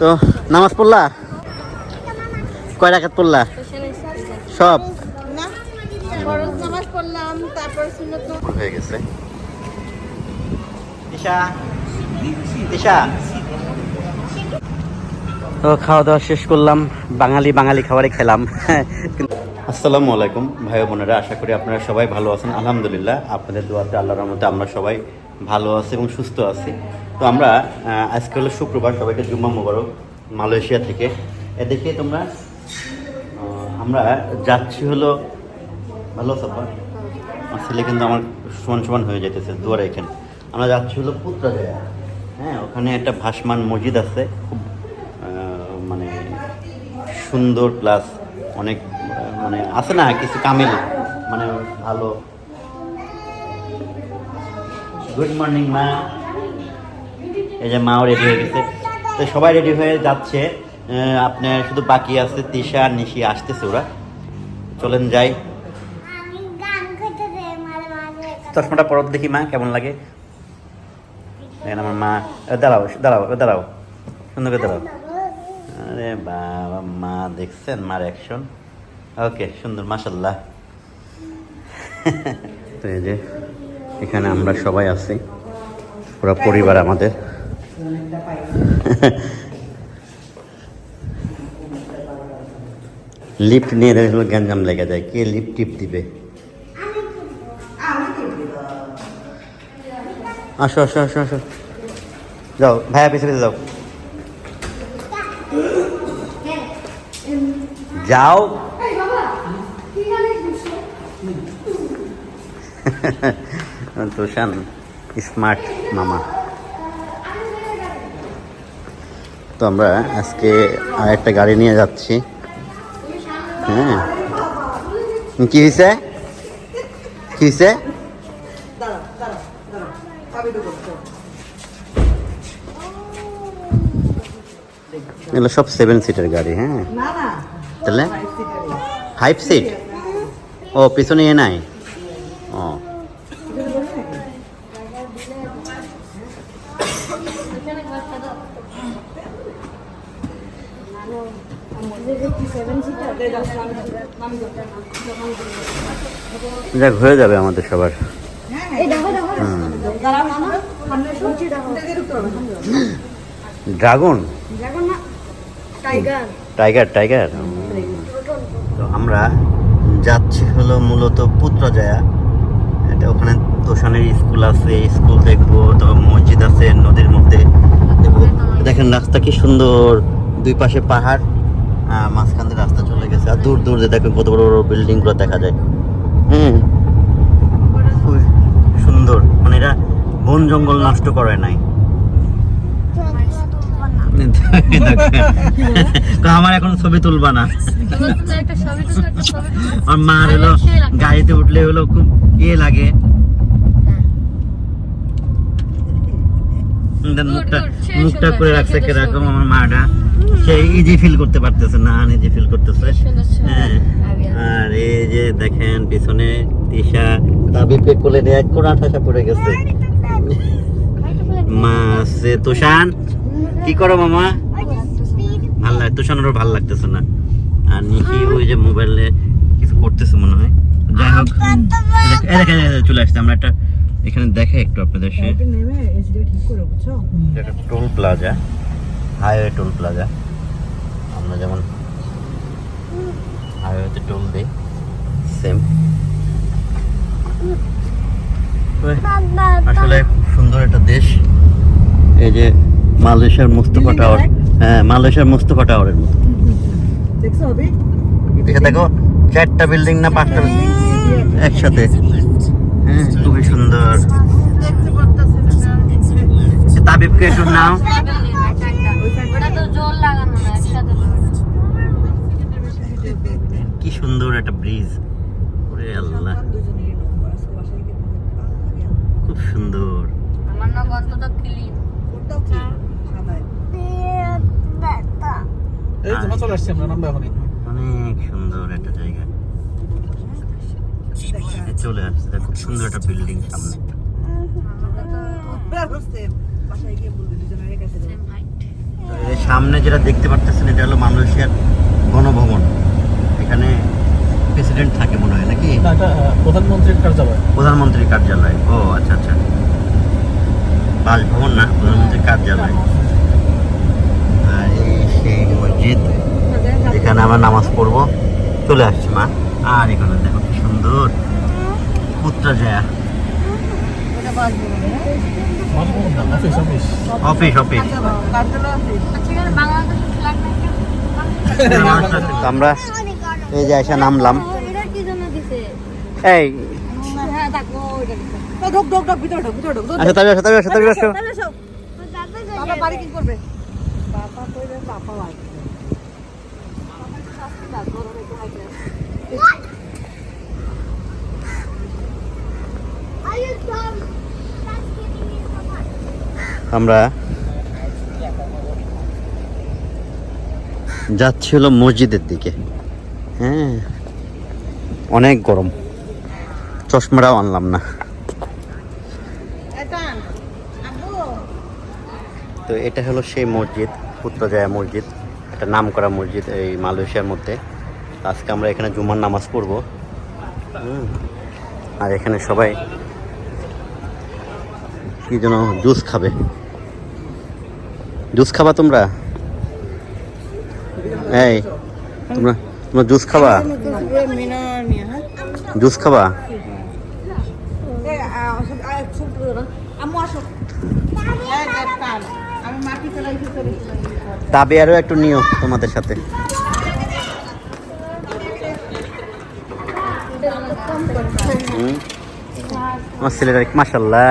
তো নামাজ পড়লা? কয় রাখাত পড়লা? সব? হয়ে গেছে। তো খাওয়া দাওয়া শেষ করলাম। বাঙালি বাঙালি খাবারই খেলাম। আসসালামু আলাইকুম, ভাই বোনেরা, আশা করি আপনারা সবাই ভালো আছেন। আলহামদুলিল্লাহ, আপনাদের দোয়াতে আল্লাহর রহমতে আমরা সবাই ভালো আছি এবং সুস্থ আছি। তো আমরা আজকে হলো শুক্রবার, সবাইকে জুম্মা মোবারক মালয়েশিয়া থেকে। এদিকে তোমরা আমরা যাচ্ছি হলো, ভালো আপা? আমার ছেলে কিন্তু আমার সমান সমান হয়ে যেতেছে দুয়ারে এখানে। আমরা যাচ্ছি হলো পুত্রাজয়া হ্যাঁ ওখানে একটা ভাসমান মসজিদ আছে, খুব মানে সুন্দর প্লাস অনেক মানে আছে না, কিছু কামিল মানে ভালো। গুড মর্নিং মা এই যে মাও রেডি হয়ে গেছে। তো সবাই রেডি হয়ে যাচ্ছে। আপনার শুধু বাকি আছে তিশা আর নিশি, আসতেছে ওরা। চলেন যাই। চশমাটা পরত দেখি মা, কেমন লাগে? দেখেন আমার মা। দাঁড়াও দাঁড়াও দাঁড়াও। সুন্দর করে দাঁড়াও। আরে বাবা, মা দেখছেন মার অ্যাকশন ওকে সুন্দর মাসাল্লাহ তো এই যে, এখানে আমরা সবাই আছি। পুরো পরিবার আমাদের। লিফট নিয়ে দেখলে গ্যাঞ্জাম লেগে যায়। কে লিফট টিপ দিবে? আসো আসো আসো আসো। যাও ভাইয়া পিছে পিছে যাও। যাও। তুষান স্মার্ট মামা। আমরা আজকে আর একটা গাড়ি নিয়ে যাচ্ছি। হ্যাঁ। কি হয়েছে কি হয়েছে এগুলো সব সেভেন সিটের গাড়ি হ্যাঁ। তাহলে? ফাইভ সিট ও পিছনে এ নাই ও যাক হয়ে যাবে আমাদের সবার। ড্রাগন? টাইগার। টাইগার তো আমরা যাচ্ছি হলো মূলত পুত্রজয়া। এটা ওখানে তোষানের স্কুল আছে স্কুল দেখব। তো মসজিদ আছে নদীর মধ্যে দেখব। দেখেন রাস্তা কি সুন্দর। দুই পাশে পাহাড় আহ, মাঝখান দিয়ে রাস্তা চলে গেছে। আর দূর দূর দিয়ে দেখেন কত বড় বড় বিল্ডিংগুলো দেখা যায়। হুম। সুন্দর। মানে এরা বন জঙ্গল নষ্ট করে নাই। তো আমার এখন ছবি তুলবা না। আর মার হলো গাড়িতে উঠলে হলো খুব ইয়ে লাগে। মুখটা মুখটা করে রাখছে কীরকম আমার মাটা। সে ইজি ফিল করতে পারতেছে না আনইজি ফিল করতেছে। হ্যাঁ। আর এই যে দেখেন পিছনে তিশা তাবিবে কোলে নিয়ে এক কোন আঠাশা পড়ে গেছে। মা আছে তুষান কি করো মামা? ভালো লাগে তুষানেরও ভালো লাগতেছে না। আর নিকি ওই যে মোবাইলে কিছু করতেছে মনে হয়। যাই হোক এই দেখেন, চলে আসছে। আমরা একটা এখানে দেখে একটু আপনাদের সে নেমে এসিটা ঠিক করে বুঝছ? এটা toll plaza highway toll plaza. আমরা যেমন হাইওয়েতে টোল দিই সেম। আসলে খুব সুন্দর একটা দেশ। এই যে মালয়েশিয়ার মুস্তফা টাওয়ার হ্যাঁ মালয়েশিয়ার মুস্তফা টাওয়ারের মতো। দেখে দেখো চারটা বিল্ডিং না পাঁচটা building? একসাথে। হ্যাঁ খুবই সুন্দর। তাবিবকে একটু নাও ওটা তো জোর লাগানো না একসাথে কি সুন্দর একটা ব্রিজ ওরে আল্লাহ। খুব সুন্দর। আমার না গন্ত তো ক্লিন এই তো চলে আসছি আমরা নামবো এখনই অনেক সুন্দর একটা জায়গা। চলে আসছে দেখো, খুব সুন্দর একটা বিল্ডিং সামনে। বাসায় গিয়ে বলবে দুজনের কাছে তো এই যে সামনে যেটা দেখতে পারতেছেন এটা হলো মালয়েশিয়ার গণভবন এখানে প্রেসিডেন্ট থাকে মনে হয় নাকি না এটা আহ, প্রধানমন্ত্রীর কার্যালয়। প্রধানমন্ত্রীর কার্যালয়। ও আচ্ছা আচ্ছা। বাসভবন না প্রধানমন্ত্রীর কার্যালয়। আর এই সেই মসজিদ এখানে আমরা নামাজ পড়ব। চলে আসছি মা। আর এখানে দেখো কি সুন্দর। বাসভবন না অফিস অফিস? আমরা এই যে এসে নামলাম। ঢোক আচ্ছা তবে আসো তবে আসো তবে আসো। বাবা বাড়ি কি করবে? বাবা কইবে বাবা বাড়ি আমরা যাচ্ছি হলো মসজিদের দিকে। হ্যাঁ অনেক গরম। চশমাটাও আনলাম না। তো এটা হলো সেই মসজিদ পুত্রজয়া মসজিদ। একটা নাম করা মসজিদ এই মালয়েশিয়ার মধ্যে। আজকে আমরা এখানে জুমার নামাজ পড়ব। আর এখানে সবাই কি যেন জুস খাবে। জুস খাবা তোমরা? এই তোমরা তোমরা জুস খাবা? হ্যাঁ? জুস খাবা এই, আ, আসো, আ, শুন তো দাঁড়া। আম্মু আসো তাবে আরও একটু নিও তোমাদের সাথে। আমার ছেলেটা মাসাল্লাহ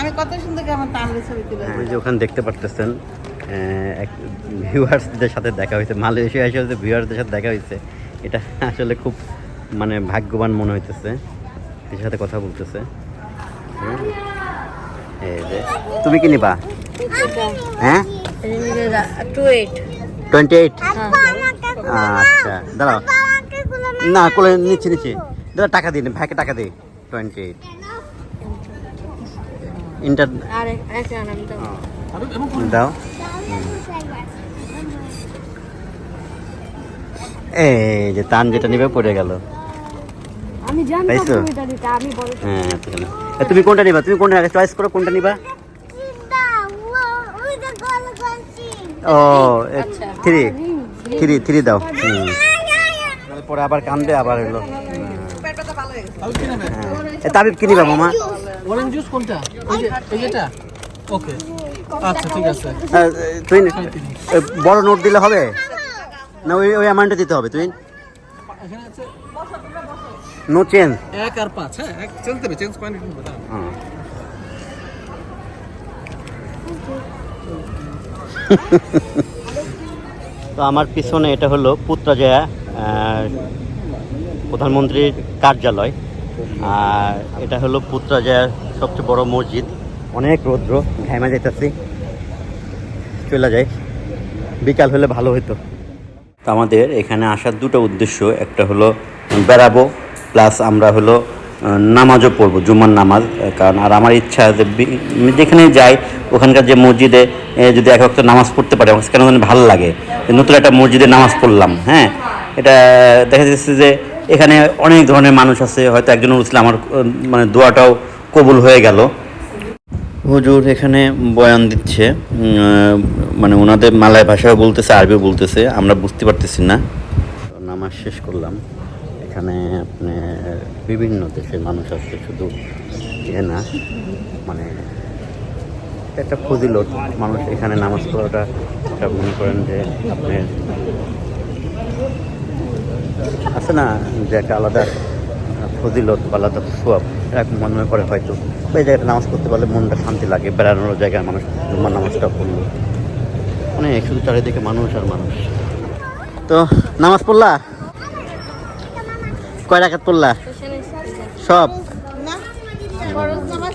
আমি কত সুন্দর করে আমার ছবি তুলে যে ওখানে দেখতে পারতেছেন এক ভিউয়ার্সদের সাথে দেখা হয়েছে মালয়েশিয়া এসে যে ভিউয়ার্সদের সাথে দেখা হয়েছে। এটা আসলে খুব মানে ভাগ্যবান মনে হইতেছে। এর সাথে কথা বলতেছে। তুমি কি নিবা? হ্যাঁ? টোয়েন্টি এইট আচ্ছা দাঁড়াও। না, কোলে নিচ্ছি নিচ্ছি। দাদা টাকা দিন, ভাইকে টাকা দিই। টোয়েন্টি এইট ইন্টার দাও। এই যে তান যেটা নিবে, পড়ে গেল। বড় হ্যাঁ তুমি কোনটা নিবা? তুমি কোনটা আগে চয়েস করো কোনটা নিবা? ও আচ্ছা। থ্রি। থ্রি থ্রি দাও। হুম। পরে আবার কান্দে আবার হলো হয়ে। গেছে তাহলে কি নেবে। এ, তাবিব কি নিবা মামা? অরেঞ্জ জুস কোনটা? এই যে এই যেটা? ওকে। আচ্ছা ঠিক আছে। তুই বড় নোট দিলে হবে? না ওই ওই অ্যামাউন্টে দিতে হবে তুই? এখানে আছে? নো চেঞ্জ এক আর পাঁচ হ্যাঁ এক চলতে হবে চেঞ্জ পয়েন্ট কিনবো দাঁড়াও। তো আমার পিছনে এটা হলো পুত্রাজয়া প্রধানমন্ত্রীর কার্যালয়। আর এটা হলো পুত্রাজয়ার সবচেয়ে বড় মসজিদ। অনেক রৌদ্র ঘাইমা যাইতেছি। চলে যায় বিকাল হলে ভালো হতো আমাদের এখানে আসার দুটো উদ্দেশ্য। একটা হলো বেড়াবো, প্লাস আমরা হলো নামাজও পড়ব জুম্মার নামাজ কারণ আর আমার ইচ্ছা যে যেখানে যাই, ওখানকার যে মসজিদে যদি এক ওয়াক্ত নামাজ পড়তে পারে, আমার কেন জানি ভালো লাগে। নতুন একটা মসজিদে নামাজ পড়লাম হ্যাঁ? এটা, দেখা যাচ্ছে যে এখানে অনেক ধরনের মানুষ আছে, হয়তো একজন উঠলে আমার মানে দোয়াটাও কবুল হয়ে গেল। হুজুর এখানে বয়ান দিচ্ছে মানে ওনাদের মালয় ভাষাও বলতেছে, আরবিও বলতেছে, আমরা বুঝতে পারতেছি না। নামাজ শেষ করলাম। এখানে আপনার বিভিন্ন দেশের মানুষ আসছে শুধু ইয়ে না মানে একটা ফজিলত। মানুষ এখানে নামাজ পড়াটা একটা মনে করেন যে আপনি আছে না, যে একটা আলাদা ফজিলত বা আলাদা সোয়াব। এরকম মনে করে হয়তো। এই জায়গাটা নামাজ পড়তে পারলে মনটা শান্তি লাগে বেড়ানোর জায়গায় মানুষ জুম্মার নামাজটা পড়ল। অনেক শুধু চারিদিকে মানুষ আর মানুষ। তো নামাজ পড়লা? কয় রাখাত পড়লা? সব? না ফরজ নামাজ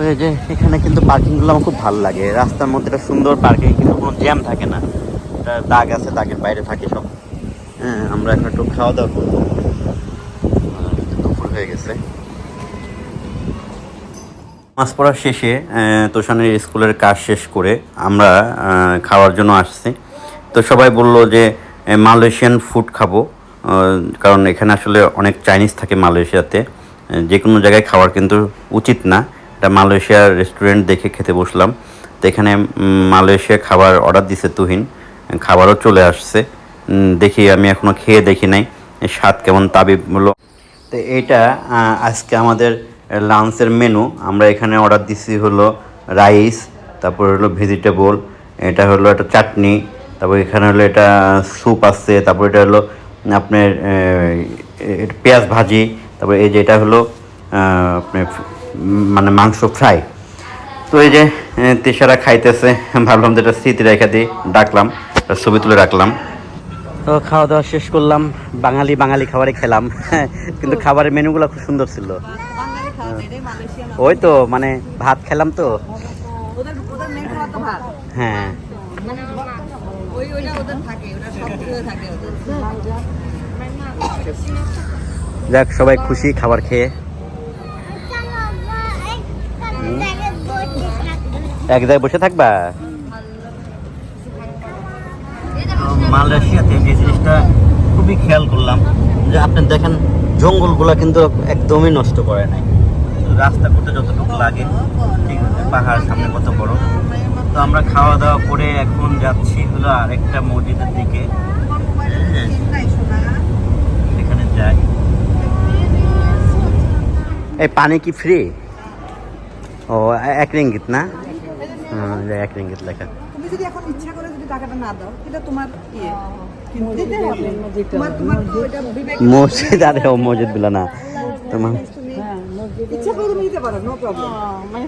তো এই যে এখানে কিন্তু পার্কিংগুলো আমার খুব ভালো লাগে। রাস্তার মধ্যে একটা সুন্দর পার্কিং, কিন্তু কোনো জ্যাম থাকে না। একটা দাগ আছে, দাগের বাইরে থাকে সব। হ্যাঁ আমরা এখন একটু খাওয়া দাওয়া করব দুপুর হয়ে গেছে। মাস পড়ার শেষে তোষানের স্কুলের কাজ শেষ করে আমরা খাওয়ার জন্য আসছি। তো সবাই বলল যে মালয়েশিয়ান ফুড খাব। কারণ এখানে আসলে অনেক চাইনিজ থাকে মালয়েশিয়াতে। যে কোনো জায়গায় খাওয়ার কিন্তু উচিত না। এটা মালয়েশিয়ার রেস্টুরেন্ট দেখে খেতে বসলাম। তো এখানে মালয়েশিয়া খাবার অর্ডার দিছে তুহিন। খাবারও চলে আসছে। দেখি, আমি এখনও খেয়ে দেখি নাই। স্বাদ কেমন, তাবিব হলো তো এটা আজকে আমাদের লাঞ্চের মেনু আমরা এখানে অর্ডার দিছি হলো রাইস তারপর হলো ভেজিটেবল এটা হলো একটা চাটনি, তারপর এখানে হলো এটা স্যুপ আছে, তারপর এটা হলো আপনার পেঁয়াজ ভাজি, তারপর এই যে এটা হলো আপনার মানে মাংস ফ্রাই। তো এই যে তেসারা খাইতেছে, ভাবলাম যে এটা স্মৃতি রেখা দিয়ে ডাকলাম ছবি তুলে রাখলাম। তো খাওয়া দাওয়া শেষ করলাম, বাঙালি বাঙালি খাবারই খেলাম। কিন্তু খাবারের মেনুগুলো খুব সুন্দর ছিল। ওই তো মানে ভাত খেলাম তো। হ্যাঁ। যাক, সবাই খুশি খাবার খেয়ে। এক জায়গায় বসে থাকবা? মালয়েশিয়াতে যে জিনিসটা খুবই খেয়াল করলাম যে আপনি দেখেন জঙ্গলগুলো কিন্তু একদমই নষ্ট করে নাই। রাস্তা করতে যতটুকু লাগে ঠিক আছে পাহাড় সামনে কত বড়। তো আমরা খাওয়া দাওয়া করে এখন যাচ্ছি হলো আরেকটা মসজিদের দিকে। সেখানে যাই। এই পানি কি ফ্রি ও এক রিঙ্গিত না? হ্যাঁ, এক রিঙ্গিত লেখা। তুমি যদি এখন ইচ্ছা করে যদি টাকাটা না দাও এটা তোমার ইয়ে। কিন্তু দিতে হবে। তোমার তোমার তো এটা বিবেক মসজিদ আরে ও মসজিদগুলো না। তোমার প্রবলেম মানে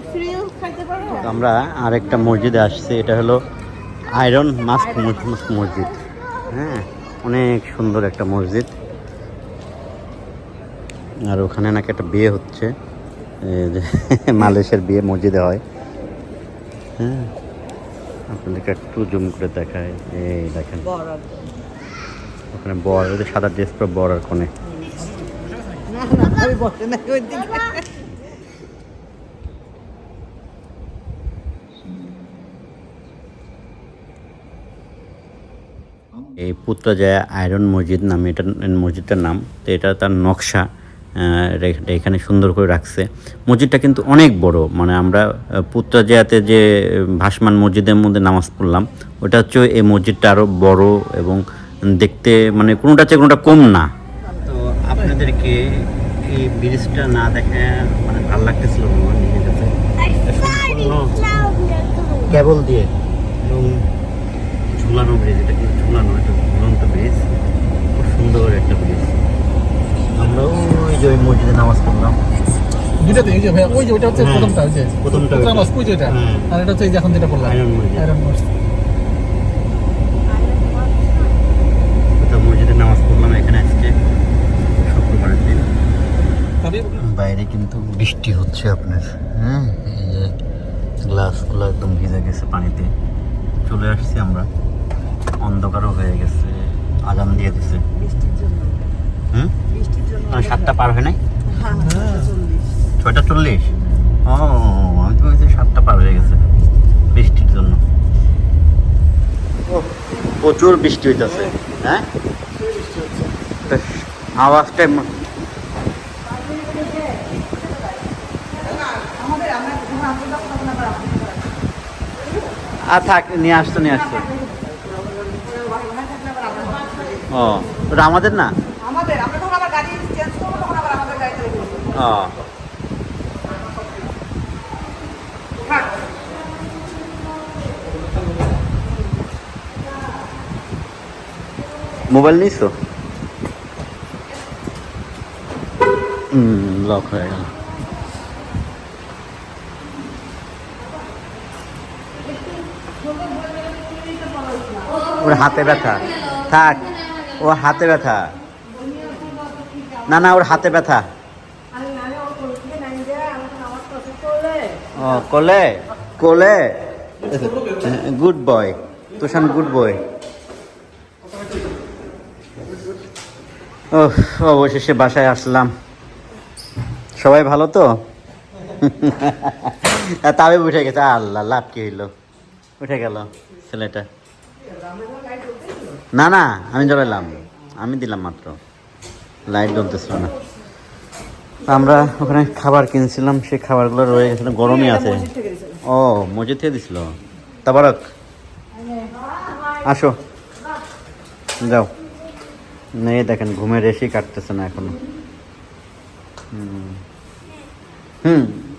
আমরা আরেকটা মসজিদে আসছি এটা হলো আয়রন মাস্ক মস- মসজিদ। হ্যাঁ অনেক সুন্দর একটা মসজিদ। আর ওখানে নাকি একটা বিয়ে হচ্ছে। এই মালয়েশিয়ার বিয়ে মসজিদে হয়। হ্যাঁ আপনাদেরকে একটু জুম করে দেখায় এই দেখেন। বড় ওখানে বর ওদের সাদা ড্রেস পরে বর আর দিকে এই পুত্রজায়া আয়রন মসজিদ নামে এটা মসজিদটার নাম। তো এটা তার নকশা। এখানে সুন্দর করে রাখছে। মসজিদটা কিন্তু অনেক বড় মানে আমরা পুত্রজায়াতে যে ভাসমান মসজিদের মধ্যে নামাজ পড়লাম ওটা হচ্ছে এই মসজিদটা আরও বড় এবং দেখতে মানে কোনোটা চেয়ে কোনোটা কম না। তো আপনাদেরকে এই ব্রিজটা না দেখে মানে ভালো লাগতেছিল কেবল দিয়ে এবং ঝুলানো ব্রিজ এটা কিন্তু ঝুলানো এটা ঝুলন্ত ব্রিজ। খুব সুন্দর একটা ব্রিজ। ওই যে ওই মসজিদে নামাজ পড়লাম। দুইটাতে এই যে ভাইয়া ওই যে ওইটা হচ্ছে হ্যাঁ। প্রথমটা ওই যে প্রথমটা প্রথম ওই যে ওইটা হ্যাঁ। আর এটা হচ্ছে এই যে এখন যেটা বললাম আয়রন মসজিদ। নামাজ পড়লাম এখানে আজকে শুক্রবারের দিন। বাইরে কিন্তু বৃষ্টি হচ্ছে আপনার হ্যাঁ এই যে গ্লাসগুলো একদম ভিজে গেছে পানিতে। চলে আসছি আমরা। অন্ধকারও হয়ে গেছে আজান দিয়ে দিছে। বৃষ্টির জন্য। হুম? সাতটা পার হয় নাই? ছয়টা চল্লিশ? ও, আমি তো ভেবেছি সাতটা পার হয়ে গেছে বৃষ্টির জন্য। প্রচুর বৃষ্টি হইতেছে হ্যাঁ? আওয়াজটা থাক, নিয়ে আসতো নিয়ে আসতো ও, ওটা আমাদের না? আমাদের আমরা তখন আবার গাড়ি চেঞ্জ করব তখন আবার আমাদের গাড়িতে। ও মোবাইল নিস তো? লক হয়ে গেল। ওর হাতে ব্যথা। থাক ও হাতে ব্যথা। না না ওর হাতে ব্যথা। ও কোলে কোলে গুড বয় তুষান গুড বয় ও অবশেষে বাসায় আসলাম। সবাই ভালো তো? তাবে উঠে গেছে। আল্লাহ লাভ কি হইল? উঠে গেল ছেলেটা। না না আমি জ্বলাইলাম আমি দিলাম মাত্র। লাইট জ্বলতেছিল না। আমরা ওখানে খাবার কিনছিলাম সেই খাবারগুলো রয়ে গেছিল গরমই আছে। ও মসজিদ থেকে দিছিল? তাবারক। আসো। যাও। নেই দেখেন ঘুমের রেশি কাটতেছে না এখনও। হুম। হুম।